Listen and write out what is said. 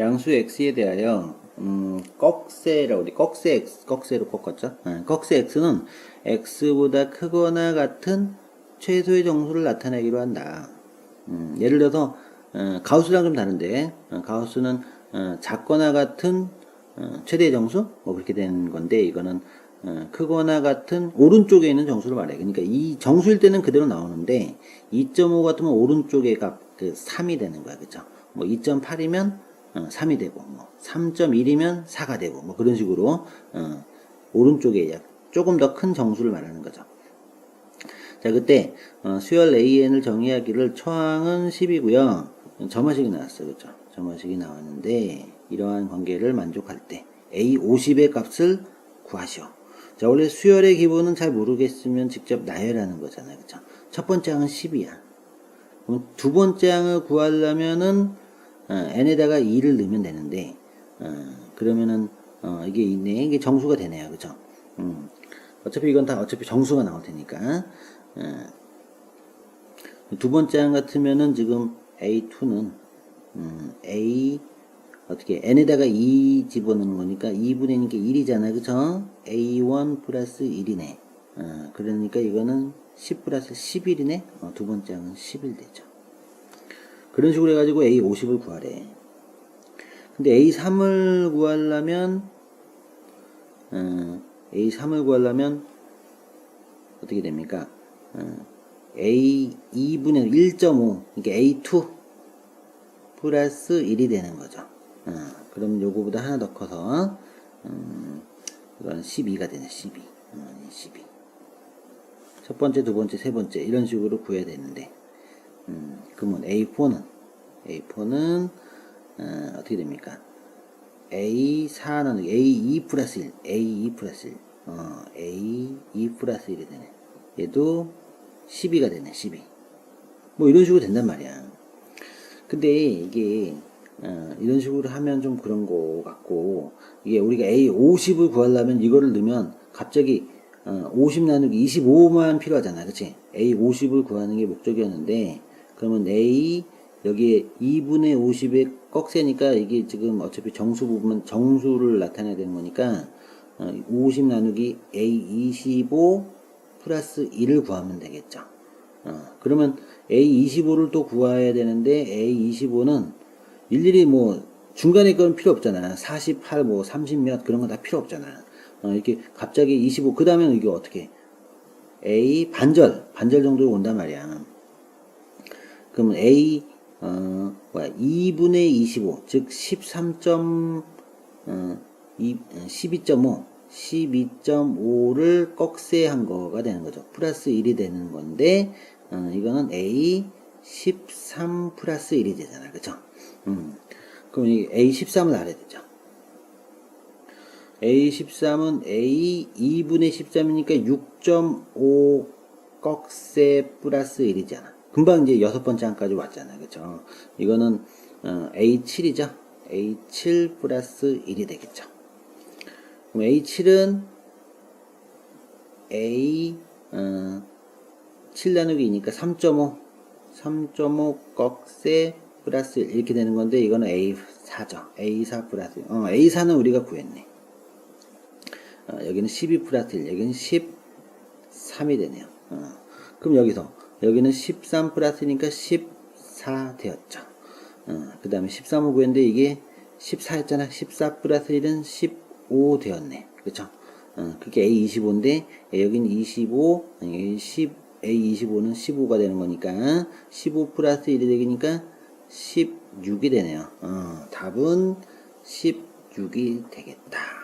양수 x에 대하여 음, 꺽쇠라고 우리 꺽쇠 x 꺽쇠로 꺾었죠. 네, 꺽쇠 x는 x보다 크거나 같은 최소의 정수를 나타내기로 한다. 음, 예를 들어서 어, 가우스랑 좀 다른데 어, 가우스는 어, 작거나 같은 어, 최대의 정수 뭐 그렇게 되는 건데 이거는 어, 크거나 같은 오른쪽에 있는 정수를 말해. 그러니까 이 정수일 때는 그대로 나오는데 2.5 같으면 오른쪽에 값그 3이 되는 거야, 그죠? 뭐 2.8이면 어, 3이 되고, 뭐 3.1이면 4가 되고, 뭐 그런 식으로 어, 오른쪽에 약 조금 더 큰 정수를 말하는 거죠. 자, 그때 어, 수열 AN을 정의하기를 처항은 10이고요. 점화식이 나왔어요. 그죠? 점화식이 나왔는데 이러한 관계를 만족할 때 A 50의 값을 구하시오. 자, 원래 수열의 기본은 잘 모르겠으면 직접 나열하는 거잖아요. 그죠? 첫 번째 항은 10이야. 그럼 두 번째 항을 구하려면은 어, n에다가 2를 넣으면 되는데 어, 그러면은 어, 이게 있네. 이게 정수가 되네요. 그죠? 음. 어차피 이건 다 어차피 정수가 나올 테니까 어, 두 번째 항 같으면은 지금 A2는 음, A 어떻게 n에다가 2 집어넣는 거니까 2분의 1이니까 1이잖아 그쵸? A1 플러스 1이네 어, 그러니까 이거는 10 플러스 11이네 어, 두 번째 항은 11 되죠 그런 식으로 해가지고 A50을 구하래 근데 A3을 구하려면 어, A3을 구하려면 어떻게 됩니까? 어, A 2분의 1.5 그러니까 A2 플러스 1이 되는 거죠. 어, 그럼 요거보다 하나 더 커서 음, 이건 12가 되네 12 어, 12. 첫 번째, 두 번째, 세 번째 이런 식으로 구해야 되는데 음, 그러면 A4는 A4는 어, 어떻게 됩니까? A4는 A2 플러스 1 A2 플러스 1 어, A2 플러스 1이 되네. 얘도 12가 되네 12 뭐 이런 식으로 된단 말이야. 근데 이게 어, 이런 식으로 하면 좀 그런 거 같고 이게 우리가 A50을 구하려면 이거를 넣으면 갑자기 어, 50 나누기 25만 필요하잖아 그치? A50을 구하는 게 목적이었는데 그러면 A 여기에 2분의 50의 꺽쇠니까 이게 지금 어차피 정수 부분 정수를 나타내야 되는 거니까 어, 50 나누기 A25 플러스 1을 구하면 되겠죠 어, 그러면 A25를 또 구해야 되는데 A25는 일일이 뭐 중간에 건 필요 없잖아. 48, 뭐 30몇 그런 거 다 필요 없잖아. 어, 이렇게 갑자기 25, 그 다음에는 이게 어떻게? A 반절, 반절 정도 온단 말이야. 그러면 A, 어, 뭐야, 2분의 25, 즉 13. 어, 2, 12.5, 12.5를 꺽쇠한 거가 되는 거죠. 플러스 1이 되는 건데, 어, 이거는 A 13 플러스 1이 되잖아. 그죠? 음. 그럼 이 A13을 알아야 되죠. A13은 A 2분의 13이니까 6.5 꺽쇠 플러스 1이잖아. 금방 이제 여섯 번째 항까지 왔잖아. 그죠? 이거는 어, A7이죠. A7 플러스 1이 되겠죠. 그럼 A7은 A 어, 7 나누기 2니까 3.5 3.5 꺽쇠 플러스 1 이렇게 되는 건데 이거는 A4죠. A4 플러스 어, A4는 우리가 구했네. 어, 여기는 12 플러스 1 여기는 13이 되네요. 어, 그럼 여기서 여기는 13 플러스니까 14 되었죠. 어, 그 다음에 13을 구했는데 이게 14였잖아. 14 플러스 1은 15 되었네. 그쵸? 어, 그게 A25인데 여기는 25, 여기 10, A25는 15가 되는 거니까 15 플러스 1이 되니까 16이 되네요. 어, 답은 16이 되겠다.